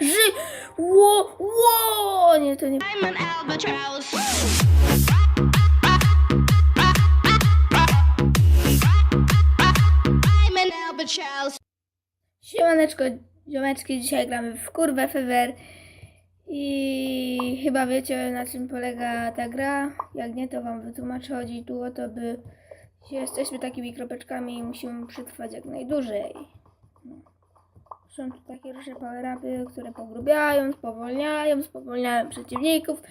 Ży... Ło... Ło... Nie, to nie... I'm an albatross. I'm an albatross. Siemaneczko, ziomeczki, dzisiaj gramy w kurwę Fever i chyba wiecie na czym polega ta gra. Jak nie, to wam wytłumaczę. Chodzi tu o to, by jesteśmy takimi kropeczkami i musimy przetrwać jak najdłużej. Są tu takie różne power-upy, które pogrubiają, spowolniają, spowolniają przeciwników,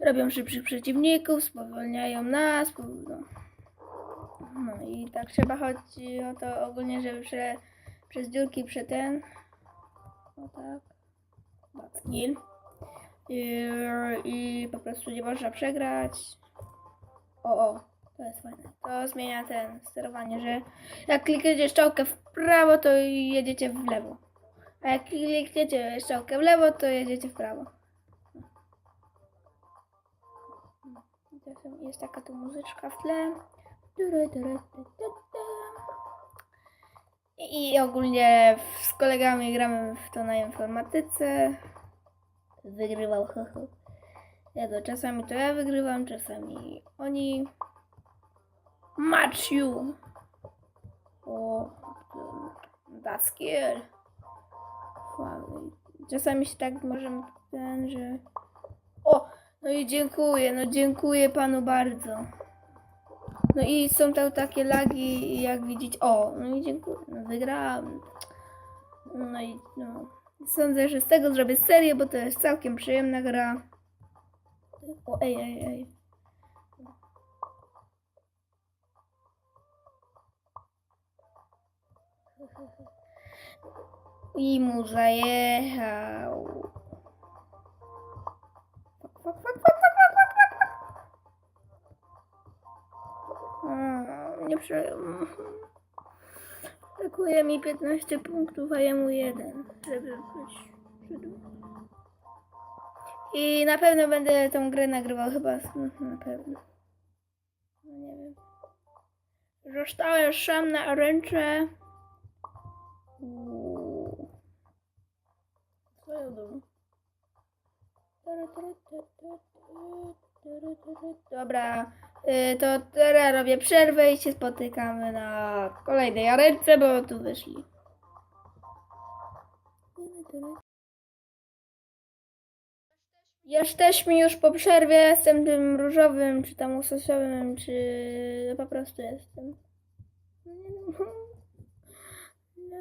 robią szybszych przeciwników, spowolniają nas. po- No. No i tak trzeba chodzi o to ogólnie, żeby prze, przez dziurki prze ten. O tak. Skill. I, I po prostu nie można przegrać. O, o, to jest fajne. To zmienia ten sterowanie, że jak klikniecie strzałkę w prawo, to jedziecie w lewo. A jak klikniecie strzałkę w lewo, to jedziecie w prawo. Jest taka tu muzyczka w tle. I ogólnie z kolegami gramy w to na informatyce. Wygrywał. Ja to czasami to ja wygrywam, czasami oni. Match you. O, that's. Fajnie. Czasami się tak możemy ten, że. O, no i dziękuję, no dziękuję panu bardzo. No i są tam takie lagi, jak widzieć. O, no i dziękuję. No wygrałam. No i no. Sądzę, że z tego zrobię serię, bo to jest całkiem przyjemna gra. O, ej, ej, ej. I mu zajechał. Fak, fak, fak, fak, fak, nie przejąłem. Brakuje mi 15 punktów, a jemu jeden, żeby być. I na pewno będę tą grę nagrywał chyba, no, na pewno. No nie wiem. Zostałem sam na ręce. Uuu. Ja dam? Dobra, y, to teraz robię przerwę i się spotykamy na kolejnej arence, bo tu wyszli. Jesteśmy już po przerwie, jestem tym różowym, czy tam łososiowym, czy po prostu jestem.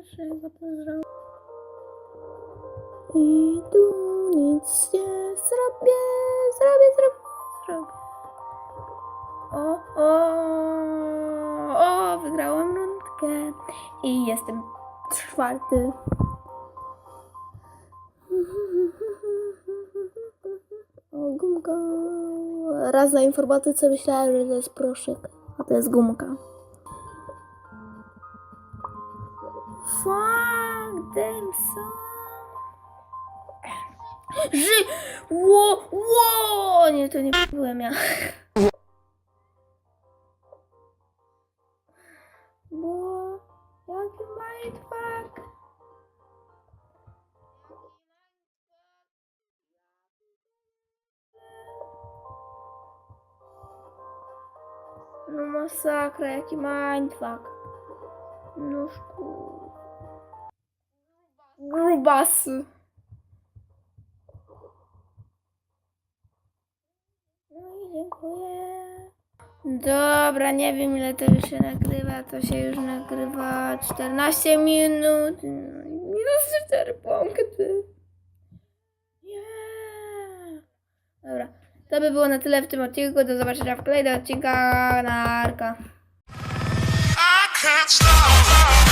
Zrobię? I tu nic nie zrobię, zrobię, zrobię, zrobię. O, o, o, rundkę i jestem czwarty. O, gumka. Raz na informatyce myślałem, że to jest proszek, a to jest gumka. Fuck them son. Жи... Во... Во... Нет, это не время. Бо... Як має так? Ну, масакра, який майндфак. Ну, шкур. Grubasy. No i dziękuję. Dobra, nie wiem ile to już się nagrywa. To się już nagrywa 14 minut. No Minus 4 punkty. Yeah. Dobra, to by było na tyle w tym odcinku. Do zobaczenia w kolejnym odcinku. Narka. I can't stop.